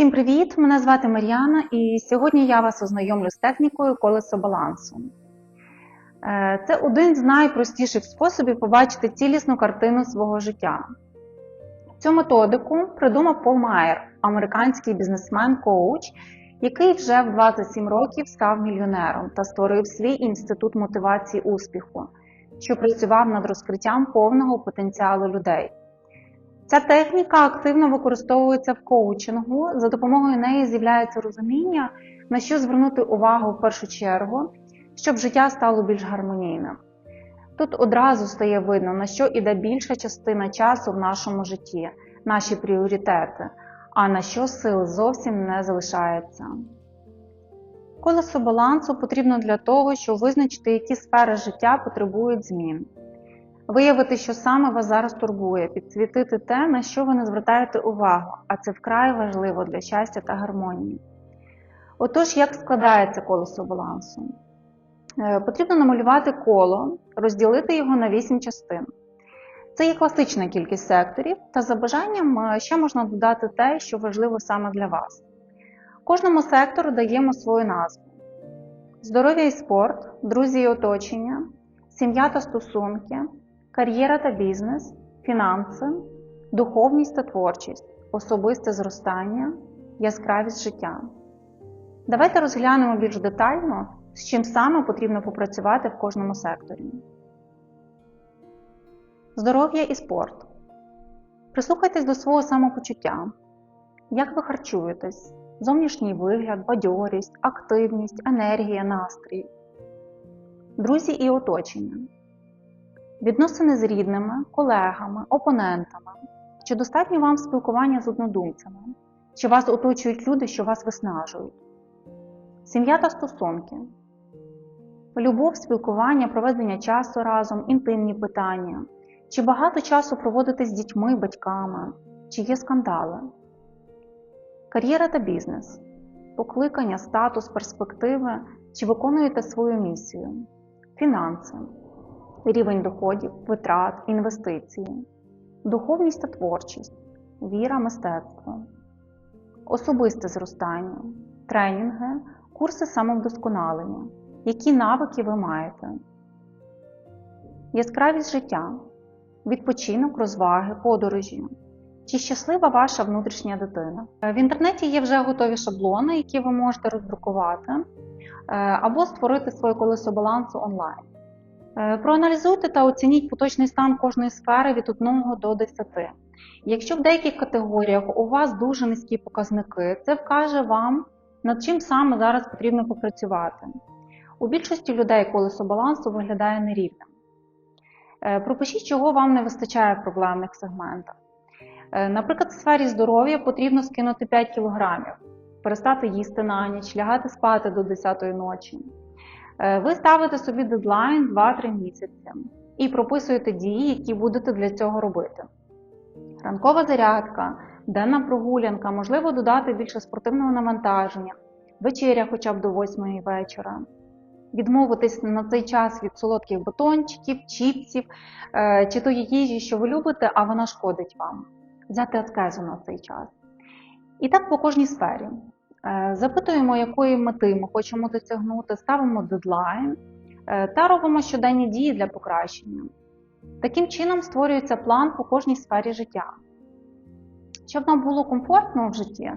Всім привіт! Мене звати Мар'яна, і сьогодні я вас ознайомлю з технікою колесо балансу. Е, Це один з найпростіших способів побачити цілісну картину свого життя. Цю методику придумав Пол Майер, американський бізнесмен-коуч, який вже в 27 років став мільйонером та створив свій інститут мотивації успіху, що працював над розкриттям повного потенціалу людей. Ця техніка активно використовується в коучингу. За допомогою неї з'являється розуміння, на що звернути увагу в першу чергу, щоб життя стало більш гармонійним. Тут одразу стає видно, на що іде більша частина часу в нашому житті, наші пріоритети, а на що сил зовсім не залишається. Колесо балансу потрібно для того, щоб визначити, які сфери життя потребують змін. Виявити, що саме вас зараз турбує, підсвітити те, на що ви не звертаєте увагу, а це вкрай важливо для щастя та гармонії. Отож, як складається колесо балансу? Е, Потрібно намалювати коло, розділити його на 8 частин. Це є класична кількість секторів, та за бажанням е, ще можна додати те, що важливо саме для вас. Кожному сектору даємо свою назву: здоров'я і спорт, друзі і оточення, сім'я та стосунки, кар'єра та бізнес, фінанси, духовність та творчість, особисте зростання, яскравість життя. Давайте розглянемо більш детально, з чим саме потрібно попрацювати в кожному секторі. Здоров'я і спорт. Прислухайтесь до свого самопочуття. Як ви харчуєтесь? Зовнішній вигляд, бадьорість, активність, енергія, настрій. Друзі і оточення. Відносини з рідними, колегами, опонентами. Чи достатньо вам спілкування з однодумцями? Чи вас оточують люди, що вас виснажують? Сім'я та стосунки. Любов, спілкування, проведення часу разом, інтимні питання. Чи багато часу проводите з дітьми, батьками? Чи є скандали? Кар'єра та бізнес. Покликання, статус, перспективи. Чи виконуєте свою місію? Фінанси. Рівень доходів, витрат, інвестиції. Духовність та творчість. Віра, мистецтво. Особисте зростання. Тренінги, курси самовдосконалення. Які навики ви маєте? Яскравість життя, відпочинок, розваги, подорожі. Чи щаслива ваша внутрішня дитина? В інтернеті є вже готові шаблони, які ви можете роздрукувати, е, або створити своє колесо балансу онлайн. Е, Проаналізуйте та оцініть поточний стан кожної сфери від 1 до 10. Якщо в деяких категоріях у вас дуже низькі показники, це вкаже вам, над чим саме зараз потрібно попрацювати. У більшості людей колесо балансу виглядає нерівним. Е, Пропишіть, чого вам не вистачає в проблемних сегментах. Е, Наприклад, в сфері здоров'я потрібно скинути 5 кг, перестати їсти на ніч, лягати спати до 10 ночі. Е, Ви ставите собі дедлайн 2-3 місяці і прописуєте дії, які будете для цього робити. Ранкова зарядка, денна прогулянка, можливо додати більше спортивного навантаження, вечеря хоча б до 8 вечора. Відмовитись на цей час від солодких батончиків, чіпсів е, чи тої їжі, що ви любите, а вона шкодить вам. Взяти аскезу на цей час. І так по кожній сфері. Е, Запитуємо, якої мети ми хочемо досягнути, ставимо дедлайн е, та робимо щоденні дії для покращення. Таким чином створюється план по кожній сфері життя. Щоб нам було комфортно в житті,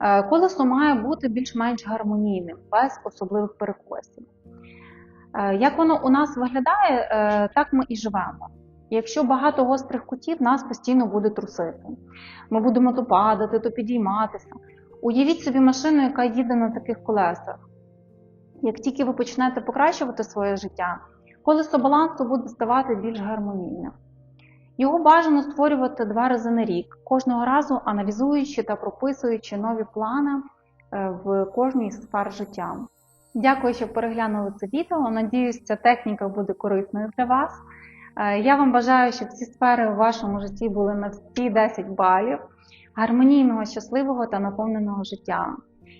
е, колесо має бути більш-менш гармонійним, без особливих перекосів. Як воно у нас виглядає, так ми і живемо. Якщо багато гострих кутів, нас постійно буде трусити. Ми будемо то падати, то підійматися. Уявіть собі машину, яка їде на таких колесах. Як тільки ви почнете покращувати своє життя, колесо балансу буде ставати більш гармонійним. Його бажано створювати два рази на рік, кожного разу аналізуючи та прописуючи нові плани е, в кожній сфер життя. Дякую, що переглянули це відео. Надіюсь, ця техніка буде корисною для вас. Е, Я вам бажаю, щоб всі сфери у вашому житті були на всі 10 балів, гармонійного, щасливого та наповненого життя.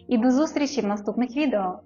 І до зустрічі в наступних відео!